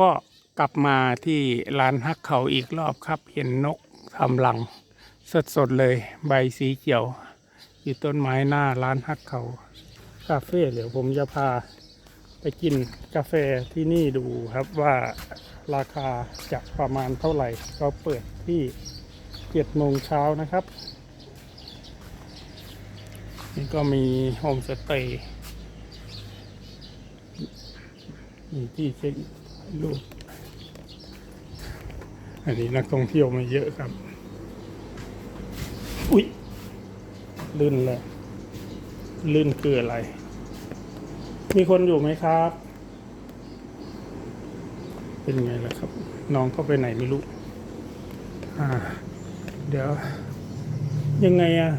ก็กลับมาที่ร้านฮักเขาอีกรอบครับ เห็นนกทำรัง สดๆเลยใบสีเขียว อยู่ต้นไม้หน้าร้านฮักเขาคาเฟ่เดี๋ยวผมจะพาไปกินกาแฟที่นี่ดูครับว่าราคาจะประมาณเท่าไหร่ ก็เปิดที่เจ็ดโมงเช้านะครับ นี่ก็มีโฮมสเตย์มีที่เช็ค รูปอันนี้นักท่องเที่ยวมาเยอะครับ อุ๊ยลื่นเลยลื่นคืออะไร มีคนอยู่ไหมครับ เป็นไงล่ะครับ น้องเขาไปไหนไม่รู้ อ่า เดี๋ยว ยังไงอะ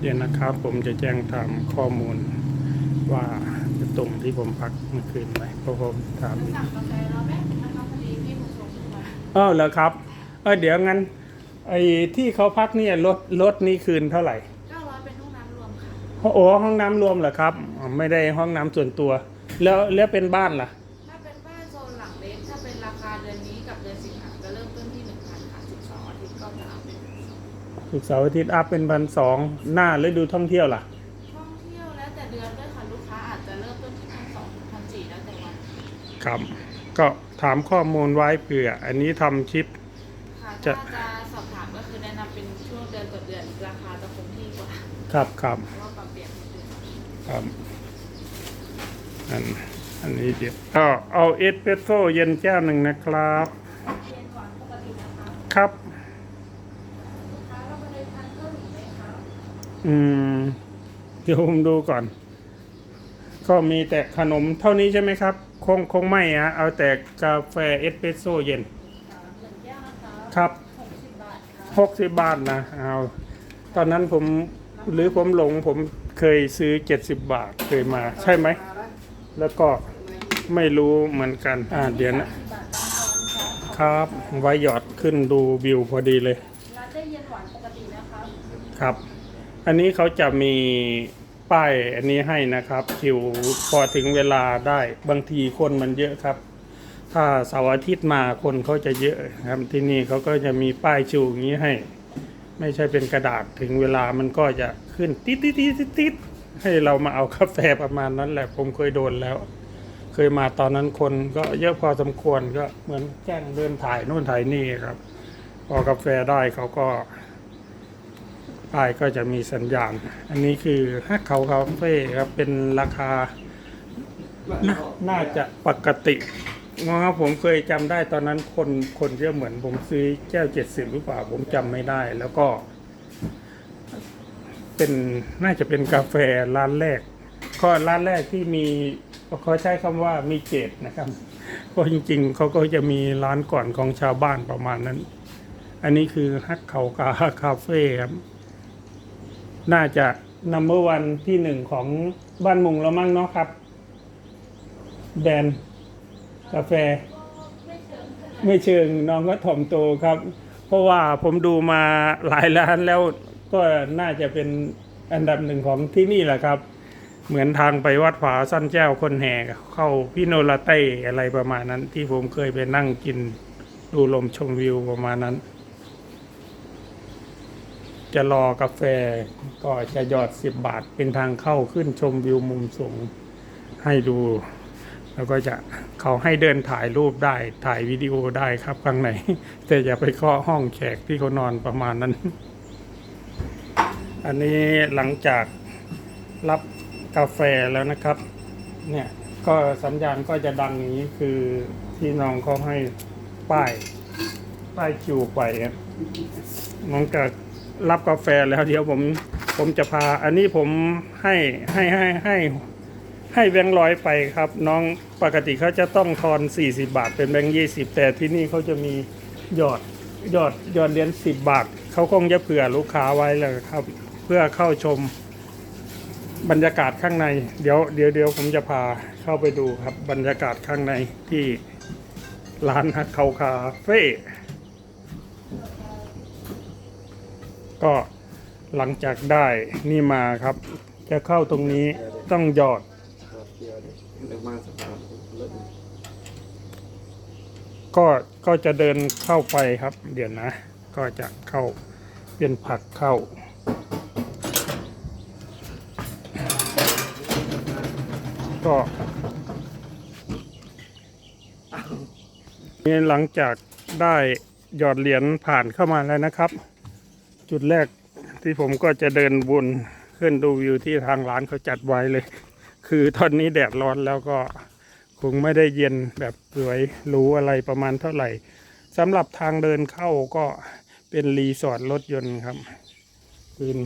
เดี๋ยวนะครับ ผมจะแจ้งตามข้อมูลว่าจะตรงที่ผมพักเมื่อคืนไหมเพราะผมถามสั่งกาแฟแล้วแม่นะคะพอดีพี่บุญส่งมาอ้าวเหรอครับ เออเดี๋ยวงั้นไอ้ที่เขาพักเนี่ยรถรถนี่คืนเท่าไหร่900เป็นห้องน้ำรวมค่ะโอ้ห้องน้ำรวมเหรอครับอ๋อไม่ได้ห้องน้ำส่วนตัว แล้วแล้วเป็นบ้านล่ะ สุกร์เสาร์อาทิตย์อัพเป็นพันสองหน้าฤดูท่องเที่ยวล่ะ ท่องเที่ยวแล้วแต่เดือนด้วยค่ะลูกค้าอาจจะเริ่มต้นที่พันสองพันสี่แล้วแต่วันครับ ก็ถามข้อมูลไว้เผื่อ อันนี้ทำคลิป ค่ะจะ ถ้าจะสอบถามก็คือแนะนำเป็นช่วงเดือนต่อเดือนราคาจะคงที่กว่าครับครับเพราะว่าปรับเปลี่ยนทุกเดือนครับอันอันนี้เดี๋ยวก็เอาเอสเปรสโซ่เย็นแก้วหนึ่งนะครับ เย็นหวานปกตินะคะ ครับ ลูกค้าเราไปเลยทานเพิ่มอีกไหมคะ อืม เดี๋ยวผมดูก่อน ก็มีแต่ขนมเท่านี้ใช่ไหมครับ คงคงไม่อะเอาแต่กาแฟเอสเปรสโซ่เย็นหนึ่งแก้วนะคะครับ60บาทค่ะหกสิบบาทนะเอาตอนนั้นผมหรือผมหลงผมเคยซื้อเจ็ดสิบบาทเคยมา ใช่ไหม แล้วก็ไม่รู้เหมือนกัน อ่าเดี๋ยวนะบาทตามตอนค่ะครับ ไว้หยอดขึ้นดูวิวพอดีเลย ร้านได้เย็นหวานปกตินะคะ ครับ อันนี้เขาจะมีป้ายอันนี้ให้นะครับ คิวพอถึงเวลาได้บางทีคนมันเยอะครับ ถ้าเสาร์อาทิตย์มาคนเขาจะเยอะครับที่นี่เขาก็จะมีป้ายชูอย่างนี้ให้ ไม่ใช่เป็นกระดาษถึงเวลามันก็จะขึ้นติดติดติดติดติดให้เรามาเอากาแฟประมาณนั้นแหละ ผมเคยโดนแล้ว เคยมาตอนนั้นคนก็เยอะพอสมควรก็เหมือนแกล้งเดินถ่ายนู่นถ่ายนี่ครับ พอกาแฟได้เขาก็ ป้ายก็จะมีสัญญาณ อันนี้คือฮักเขาคาเฟ่ครับเป็นราคานน่าจะปกตินะครับผมเคยจำได้ตอนนั้นคนคนเยอะเหมือนผมซื้อแก้วเจ็ดสิบหรือเปล่าผมจำไม่ได้ แล้วก็ เป็นน่าจะเป็นกาแฟร้านแรกก็ร้านแรกที่มีเขาใช้คำว่ามีเจดนะครับก็จริง ๆเขาก็จะมีร้านก่อนของชาวบ้านประมาณนั้น อันนี้คือฮักเขาคาคาเฟ่ครับ น่าจะนัมเบอร์วันที่หนึ่งของบ้านมุงเรามั่งเนาะครับ แบรนด์กาแฟ ไม่เชิงน้องก็ถ่อมโตครับ เพราะว่าผมดูมาหลายร้านแล้วก็น่าจะเป็นอันดับหนึ่งของที่นี่แหละครับ เหมือนทางไปวัดผาสั้นแจ้วคนแห่เข้าพี่โนลาเต้อะไรประมาณนั้น ที่ผมเคยไปนั่งกินดูลมชมวิวประมาณนั้น จะรอกาแฟก็จะหยอดสิบบาทเป็นทางเข้าขึ้นชมวิวมุมสูงให้ดู แล้วก็จะเขาให้เดินถ่ายรูปได้ถ่ายวิดีโอได้ครับข้างในแต่อย่าไปเคาะห้องแขกที่เขานอนประมาณนั้น อันนี้หลังจากรับกาแฟแล้วนะครับ เนี่ยก็สัญญาณก็จะดังอย่างนี้คือที่น้องเขาให้ป้าย ป้ายคิวไปครับน้องจะ รับกาแฟแล้วเดี๋ยวผมผมจะพา อันนี้ผมให้ให้ให้ให้ให้แบงค์ร้อยไปครับ น้องปกติเขาจะต้องทอน 40 บาท เป็นแบงค์ยี่สิบแต่ที่นี่เขาจะมีหยอดหยอดหยอดเหรียญ10 บาทเขาคงจะเผื่อลูกค้าไว้เลยครับ เพื่อเข้าชมบรรยากาศข้างใน เดี๋ยวเดี๋ยวเดี๋ยวผมจะพาเข้าไปดูครับบรรยากาศข้างในที่ร้านฮักเขาคาเฟ่ ก็หลังจากได้นี่มาครับ จะเข้าตรงนี้ต้องหยอดก็ก็จะเดินเข้าไปครับ เดี๋ยวนะ ก็จะเข้าเป็นผักเข้า ก็นี่หลังจากได้หยอดเหรียญผ่านเข้ามาแล้วนะครับ จุดแรกที่ผมก็จะเดินวนขึ้นดูวิวที่ทางร้านเขาจัดไว้เลย คือตอนนี้แดดร้อนแล้วก็คงไม่ได้เย็นแบบสวยรู้อะไรประมาณเท่าไหร่สำหรับทางเดินเข้าก็เป็นรีสอร์ทรถยนต์ครับคืน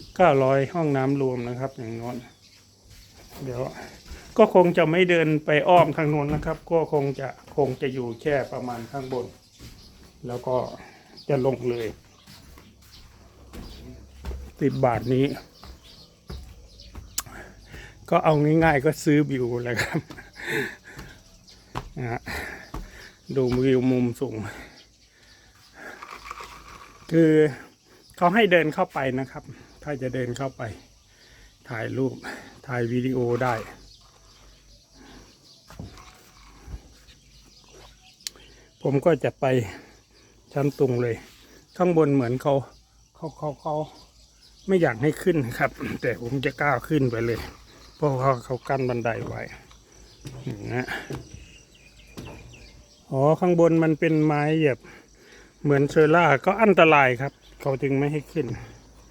900 ห้องน้ำรวมนะครับ อย่างนอนเดี๋ยวก็คงจะไม่เดินไปอ้อมทางโน้นนะครับ ก็คงจะคงจะอยู่แค่ประมาณข้างบน แล้วก็จะลงเลย สิบบาทนี้ ก็เอาง่ายๆก็ซื้อวิวเลยครับนะฮะดูวิวมุมสูง คือเขาให้เดินเข้าไปนะครับ ถ้าจะเดินเข้าไป ถ่ายรูป ถ่ายวิดีโอได้ ผมก็จะไปชั้นตรงเลย ข้างบนเหมือนเขาเขาเขาเขา ไม่อยากให้ขึ้นครับ แต่ผมจะก้าวขึ้นไปเลย เพราะว่าเขากั้นบันไดไว้นะอ๋อข้างบนมันเป็นไม้แบบเหมือนเชอร่าก็อันตรายครับ เขาจึงไม่ให้ขึ้น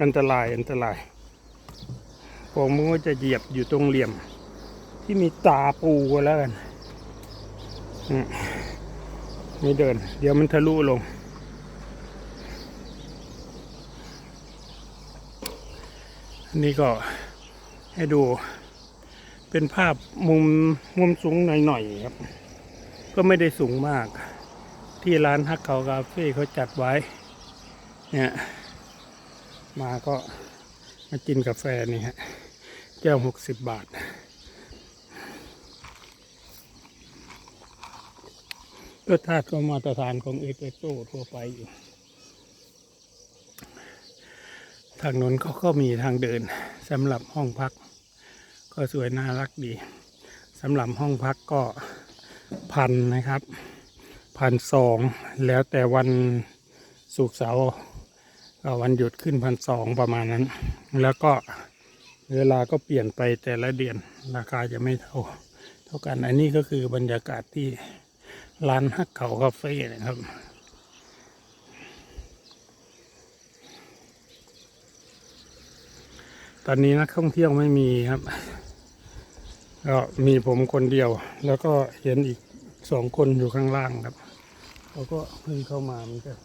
อันตรายอันตราย ผมก็จะเหยียบอยู่ตรงเหลี่ยม ที่มีตาปูแล้วกันไม่เดิน เดี๋ยวมันทะลุลง นนี้ก็ให้ดู เป็นภาพมุมมุมสูงหน่อยๆครับ ก็ไม่ได้สูงมาก ที่ร้านฮักเขาคาเฟ่เขาจัดไว้ เนี่ย มาก็มากินกาแฟนี่ฮะแก้วหกสิบบาทรสชาติก็มาตรฐานของเอสเปรสโซ่ทั่วไปอยู่ ทางนนเขาก็มีทางเดินสำหรับห้องพัก ก็สวยน่ารักดีสำหรับห้องพักก็พันนะครับพันสองแล้วแต่วันศุกเสาร์วันหยุดขึ้นพันสองประมาณนั้น แล้วก็เวลาก็เปลี่ยนไปแต่ละเดือนราคาจะไม่เท่า เท่ากันอันนี้ก็คือบรรยากาศที่ร้านฮักเขาคาเฟ่นะครับ ตอนนี้นักท่องเที่ยวไม่มีครับ ก็มีผมคนเดียว แล้วก็เห็นอีกสองคนอยู่ข้างล่างครับเขาก็เพิ่งเข้ามาเหมือนกัน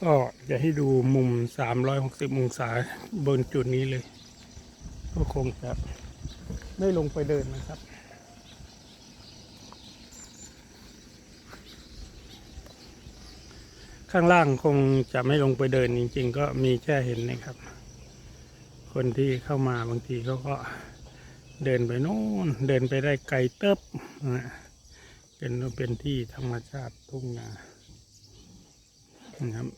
ก็จะให้ดูมุม 360 องศาบนจุดนี้เลย ก็คงจะไม่ลงไปเดินนะครับ ข้างล่างคงจะไม่ลงไปเดินจริง ๆ ก็มีแค่เห็นนะครับ คนที่เข้ามาบางทีเขาก็เดินไปโน่นเดินไปได้ไกลเติบนะเป็นเป็นที่ธรรมชาติทุ่งนานะครับ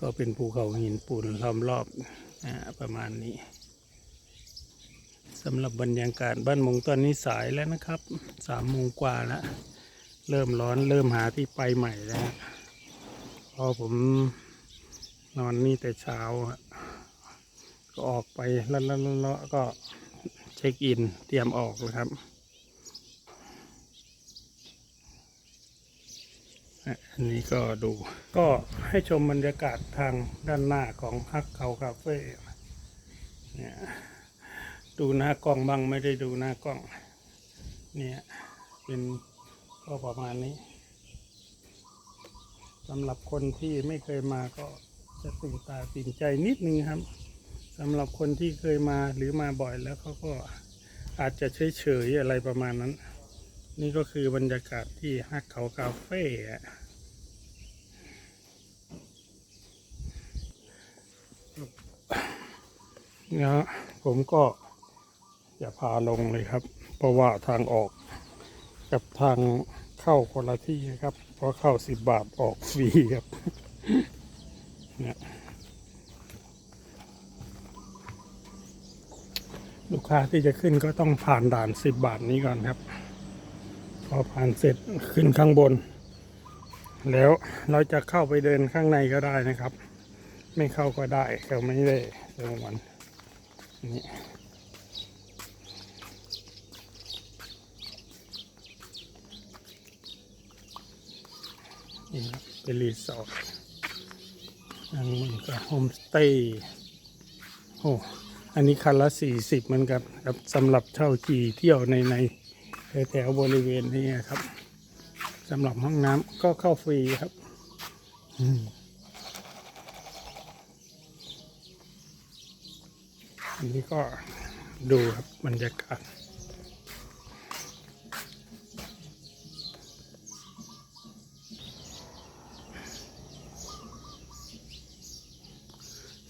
ก็เป็นภูเขาหินปูนล้อมรอบนะประมาณนี้สำหรับบรรยากาศบ้านมงตอนนี้สายแล้วนะครับสามโมงกว่าแล้ว เริ่มร้อนเริ่มหาที่ไปใหม่แล้วพอผมนอนนี่แต่เช้าก็ออกไปแล้วแล้วแล้วก็เช็คอินเตรียมออกแล้วครับอันนี้ก็ดูก็ให้ชมบรรยากาศทางด้านหน้าของฮักเขาคาเฟ่เนี่ยดูหน้ากล้องบ้างไม่ได้ดูหน้ากล้อง เนี่ยเป็น ก็ประมาณนี้สำหรับคนที่ไม่เคยมาก็จะตื่นตาตื่นใจนิดนึงครับสำหรับคนที่เคยมาหรือมาบ่อยแล้วเขาก็อาจจะเฉยเฉยๆอะไรประมาณนั้น นี่ก็คือบรรยากาศที่ฮักเขาคาเฟ่นะผมก็จะพาลงเลยครับ เพราะว่าทางออกกับทาง เข้าคนละที่ครับ เพราะเข้าสิบบาทออกฟรีครับเนี่ยลูกค้าที่จะขึ้นก็ต้องผ่านด่านสิบบาทนี้ก่อนครับ พอผ่านเสร็จขึ้นข้างบน แล้วเราจะเข้าไปเดินข้างในก็ได้นะครับ ไม่เข้าก็ได้เขาไม่ได้รางวัลนี่ นี่ครับเป็นรีสอร์ทอันนี้ก็โฮมสเตย์โอ้อันนี้คันละสี่สิบเหมือนกันครับสำหรับเช่าจีเที่ยวในในแถวบริเวณนี้ครับสำหรับห้องน้ำก็เข้าฟรีครับอันนี้ก็ดูครับบรรยากาศ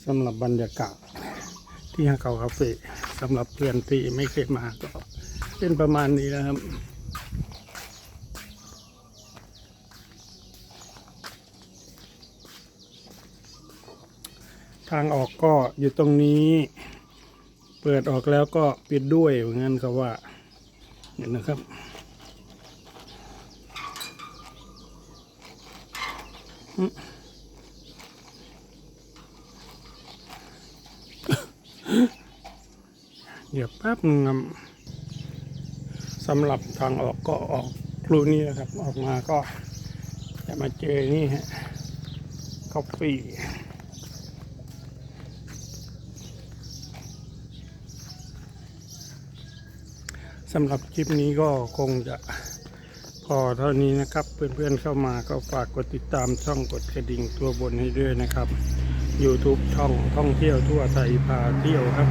สำหรับบรรยากาศที่ฮาเกาคาเฟ่สำหรับเพื่อนที่ไม่เคยมาก็เป็นประมาณนี้นะครับทางออกก็อยู่ตรงนี้ เปิดออกแล้วก็ปิดด้วยเหมือนกันครับว่าเห็นนะครับ อืม เดี๋ยวแป๊บนึงครับสำหรับทางออกก็ออกครูนี้นะครับ ออกมาก็จะมาเจอนี่ฮะคอฟฟี่สำหรับคลิปนี้ก็คงจะพอเท่านี้นะครับ เพื่อนๆเข้ามาก็ฝากกดติดตามช่องกดกระดิ่งตัวบนให้ด้วยนะครับ YouTube ช่องท่องเที่ยวทั่วไทยพาเที่ยวครับ